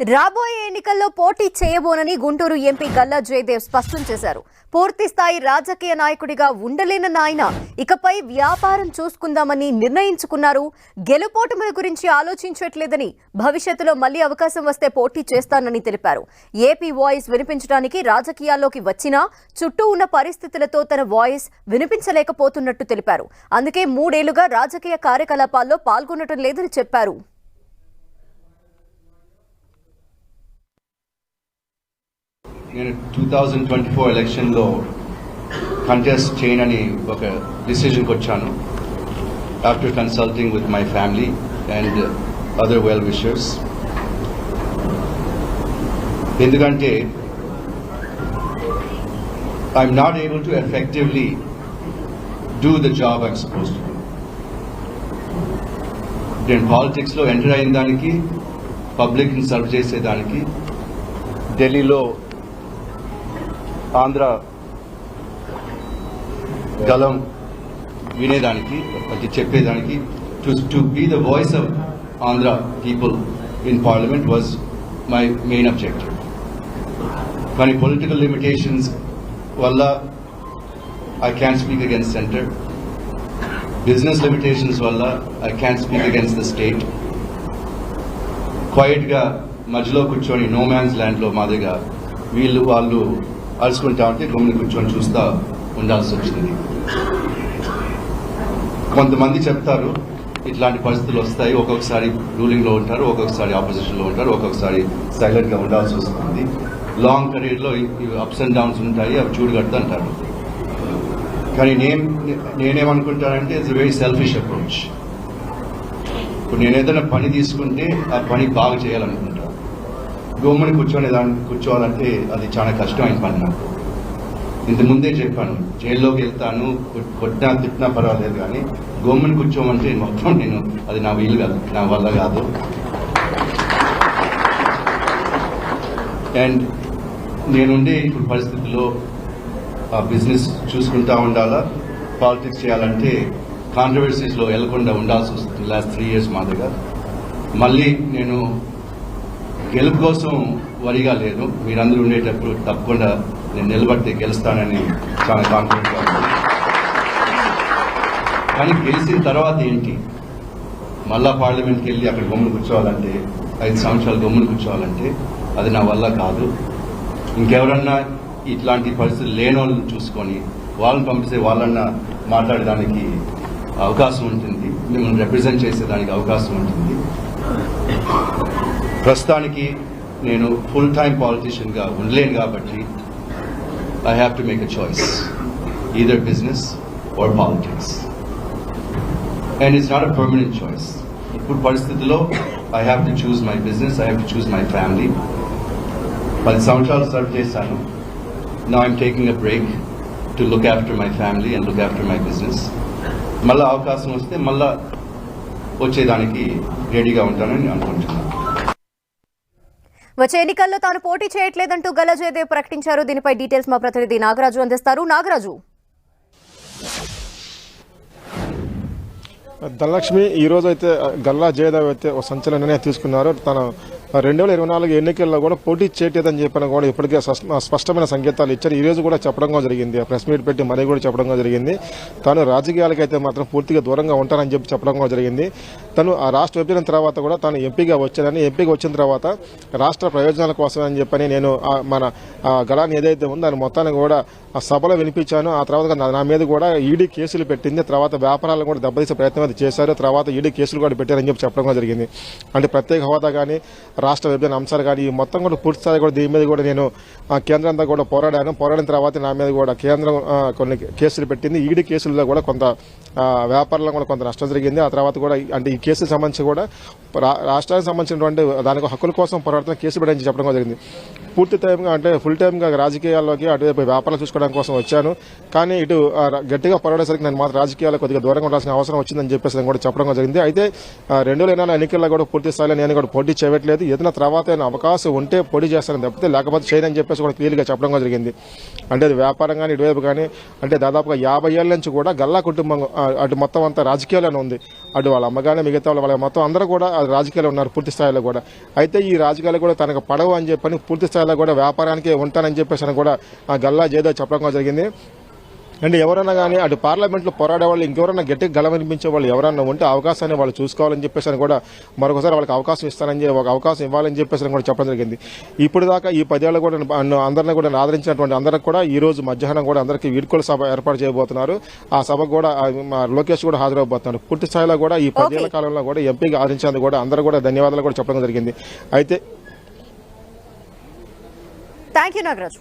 రాబోయే ఎన్నికల్లో పోటీ చేయబోనని గుంటూరు ఎంపీ గల్లా జయదేవ్ స్పష్టం చేశారు. పూర్తి స్థాయి రాజకీయ నాయకుడిగా ఉండలేనన్న ఆయన ఇకపై వ్యాపారం చూసుకుందామని నిర్ణయించుకున్నారు. గెలుపోటముల గురించి ఆలోచించట్లేదని భవిష్యత్తులో మళ్ళీ అవకాశం వస్తే పోటీ చేస్తానని తెలిపారు. ఏపీ వాయిస్ వినిపించడానికి రాజకీయాల్లోకి వచ్చినా చుట్టూ ఉన్న పరిస్థితులతో తన వాయిస్ వినిపించలేకపోతున్నట్టు తెలిపారు. అందుకే మూడేళ్ళుగా రాజకీయ కార్యకలాపాల్లో పాల్గొనటం లేదని చెప్పారు. నేను టూ థౌజండ్ ట్వంటీ ఫోర్ ఎలక్షన్లో కంటెస్ట్ చేయనని ఒక డిసిజన్కి వచ్చాను. After consulting with my family and other well wishers ఎందుకంటే I'm not able to effectively do the job I'm suppose to నేను పాలిటిక్స్లో ఎంటర్ అయిన దానికి పబ్లిక్ని సర్వ్ చేసేదానికి ఢిల్లీలో ఆంధ్ర గలం వినేదానికి అది చెప్పేదానికి to to be the voice of Andhra people in parliament was my main objective కానీ పొలిటికల్ లిమిటేషన్స్ వల్ల I can speak against center business limitations వల్ల I can speak against the state క్వైట్గా మధ్యలో కూర్చొని నో మ్యాన్స్ ల్యాండ్లో మాదిరిగా వీళ్ళు వాళ్ళు అరుచుకుంటా ఉంటే గమ్ముని కూర్చొని చూస్తా ఉండాల్సి వచ్చింది. కొంతమంది చెప్తారు ఇట్లాంటి పరిస్థితులు వస్తాయి ఒక్కొక్కసారి రూలింగ్లో ఉంటారు ఒక్కొక్కసారి ఆపోజిషన్లో ఉంటారు ఒక్కొక్కసారి సైలెంట్గా ఉండాల్సి వస్తుంది. లాంగ్ కెరీర్లో అప్స్ అండ్ డౌన్స్ ఉంటాయి అవి చూడగట్టు అంటారు. కానీ నేను నేనేమనుకుంటానంటే ఇట్స్ వెరీ సెల్ఫిష్ అప్రోచ్ ఇప్పుడు నేను ఏదైనా పని తీసుకుంటే ఆ పని బాగా చేయాలనుకుంటున్నాను గోమ్మని కూర్చొని దాన్ని కూర్చోవాలంటే అది చాలా కష్టమైన పని నాకు. ఇంతకుముందే ముందే చెప్పాను జైల్లోకి వెళ్తాను కొట్టినా తిట్టినా పర్వాలేదు కానీ గోమ్మని కూర్చోమంటే మొత్తం నేను అది నా వీలు కాదు నా వల్ల కాదు. అండ్ నేనుండే ఇప్పుడు పరిస్థితుల్లో ఆ బిజినెస్ చూసుకుంటా ఉండాలా? పాలిటిక్స్ చేయాలంటే కాంట్రవర్సీస్లో వెళ్ళకుండా ఉండాల్సి వస్తుంది. లాస్ట్ త్రీ ఇయర్స్ మాదిరిగా మళ్ళీ నేను గెలుపు కోసం వరిగా లేదు. మీరందరూ ఉండేటప్పుడు తప్పకుండా నేను నిలబడితే గెలుస్తానని చాలా కాన్ఫిడెంట్గా కానీ గెలిచిన తర్వాత ఏంటి? మళ్ళా పార్లమెంట్కి వెళ్ళి అక్కడ గమ్మును కూర్చోవాలంటే ఐదు సంవత్సరాలు గమ్మును కూర్చోవాలంటే అది నా వల్ల కాదు. ఇంకెవరన్నా ఇట్లాంటి పరిస్థితులు లేని వాళ్ళని చూసుకొని వాళ్ళని పంపిస్తే వాళ్ళన్నా మాట్లాడడానికి అవకాశం ఉంటుంది. మిమ్మల్ని రిప్రజెంట్ చేసేదానికి అవకాశం ఉంటుంది. ప్రస్తుతానికి నేను ఫుల్ టైం పాలిటీషియన్గా ఉండలేను కాబట్టి I have to make a choice either business or politics and it's not a permanent choice ఇప్పుడు పరిస్థితుల్లో I have to choose my business I have to choose my family పది సంవత్సరాలు సర్వ్ చేశాను. నా I'm taking a break to look after my family and look after my business మళ్ళీ అవకాశం వస్తే మళ్ళా వచ్చేదానికి రెడీగా ఉంటానని అనుకుంటున్నాను. వచ్చే ఎన్నికల్లో తాను పోటీ చేయట్లేదంటూ గల్లా జయదేవ్ ప్రకటించారు. దీనిపై డీటెయిల్స్ మా ప్రతినిధి నాగరాజు అందిస్తారు. నాగరాజు. ధనలక్ష్మి ఈ అయితే గల్లా జయదేవ్ అయితే ఒక సంచలన నిర్ణయం తీసుకున్నారు. తన రెండు వేల ఇరవై నాలుగు ఎన్నికల్లో కూడా పోటీ చేయలేదని చెప్పిన కూడా ఇప్పటికే స్పష్ట- స్పష్టమైన సంకేతాలు ఇచ్చారు. ఈ రోజు కూడా చెప్పడం జరిగింది. ప్రెస్ మీట్ పెట్టి మరీ కూడా చెప్పడం జరిగింది. తాను రాజకీయాలకైతే మాత్రం పూర్తిగా దూరంగా ఉంటానని చెప్పి చెప్పడం కూడా జరిగింది. తను ఆ రాష్ట్ర విభజన తర్వాత కూడా తాను ఎంపీగా వచ్చానని ఎంపీగా వచ్చిన తర్వాత రాష్ట్ర ప్రయోజనాల కోసం అని చెప్పని నేను మన ఆ గళాన్ని ఏదైతే ఉందో దాని మొత్తాన్ని కూడా ఆ సభలో వినిపించాను. ఆ తర్వాత నా- మీద కూడా ఈడీ కేసులు పెట్టింది. తర్వాత వ్యాపారాలను కూడా దెబ్బతీసే ప్రయత్నం అది చేశారు. తర్వాత ఈడీ కేసులు కూడా పెట్టారని చెప్పి చెప్పడం జరిగింది. అంటే ప్రత్యేక హోదా కానీ రాష్ట్ర విభజన అంశాలు కానీ ఈ మొత్తం కూడా పూర్తి స్థాయి కూడా దీని మీద కూడా నేను ఆ, కేంద్రంతో కూడా పోరాడాను. పోరాడిన తర్వాత నా మీద కూడా కేంద్రం కొన్ని కేసులు పెట్టింది. ఈడీ కేసుల్లో కూడా కొంత వ్యాపారంలో కూడా కొంత నష్టం జరిగింది. ఆ తర్వాత కూడా అంటే ఈ కేసుకు సంబంధించి కూడా రా- రాష్ట్రానికి సంబంధించినటువంటి దానికి హక్కుల కోసం పోరాడుతున్న కేసు పెట్టని చెప్పడం జరిగింది. పూర్తి టైంగా అంటే ఫుల్ టైంగా రాజకీయాల్లోకి అటువైపు వ్యాపారాలు చూసుకోవడం కోసం వచ్చాను. కానీ ఇటు గట్టిగా పోరాడేసరికి నేను మాత్రం రాజకీయాలకు కొద్దిగా దూరంగా ఉండాల్సిన అవసరం వచ్చిందని చెప్పేసి కూడా చెప్పడం జరిగింది. అయితే రెండు వేల ఎన్నికల్లో కూడా పూర్తి స్థాయిలో నేను కూడా పోటీ చేయట్లేదు. ఏదైనా తర్వాత అవకాశం ఉంటే పొడి చేస్తాను. తప్పితే లేకపోతే చేయనని చెప్పేసి కూడా క్లియర్గా చెప్పడం జరిగింది. అంటే అది వ్యాపారం కానీ ఇటువైపు కానీ అంటే దాదాపుగా యాభై ఏళ్ళ నుంచి కూడా గల్లా కుటుంబం అటు మొత్తం అంతా రాజకీయాల్లోనే ఉంది. అటు వాళ్ళ అమ్మగానే మిగతా వాళ్ళ మొత్తం అందరూ కూడా రాజకీయాలు ఉన్నారు పూర్తి స్థాయిలో కూడా. అయితే ఈ రాజకీయాలు కూడా తనకు పడవు అని చెప్పని పూర్తి స్థాయిలో కూడా వ్యాపారానికి ఉంటానని చెప్పేసి అని కూడా ఆ గల్లా జేదో చెప్పడం జరిగింది. అంటే ఎవరైనా కానీ అటు పార్లమెంట్లో పోరాడే వాళ్ళు ఇంకెవరైనా గట్టిగా గల వినిపించే వాళ్ళు ఎవరైనా ఉంటే అవకాశాన్ని వాళ్ళు చూసుకోవాలని చెప్పేసి అని కూడా మరొకసారి వాళ్ళకి అవకాశం ఇస్తానని ఒక అవకాశం ఇవ్వాలని చెప్పేసి కూడా చెప్పడం జరిగింది. ఇప్పుడు దాకా ఈ పదేళ్ళు కూడా అందరిని కూడా ఆదరించినటువంటి అందరికి కూడా ఈ రోజు మధ్యాహ్నం కూడా అందరికీ వీడ్కోలు సభ ఏర్పాటు చేయబోతున్నారు. ఆ సభకు కూడా లోకేష్ కూడా హాజరవబోతున్నారు. పూర్తి స్థాయిలో కూడా ఈ పదేళ్ళ కాలంలో కూడా ఎంపీగా ఆదరించేందుకు కూడా అందరూ కూడా ధన్యవాదాలు కూడా చెప్పడం జరిగింది. అయితే థ్యాంక్ యూ నాగరాజు.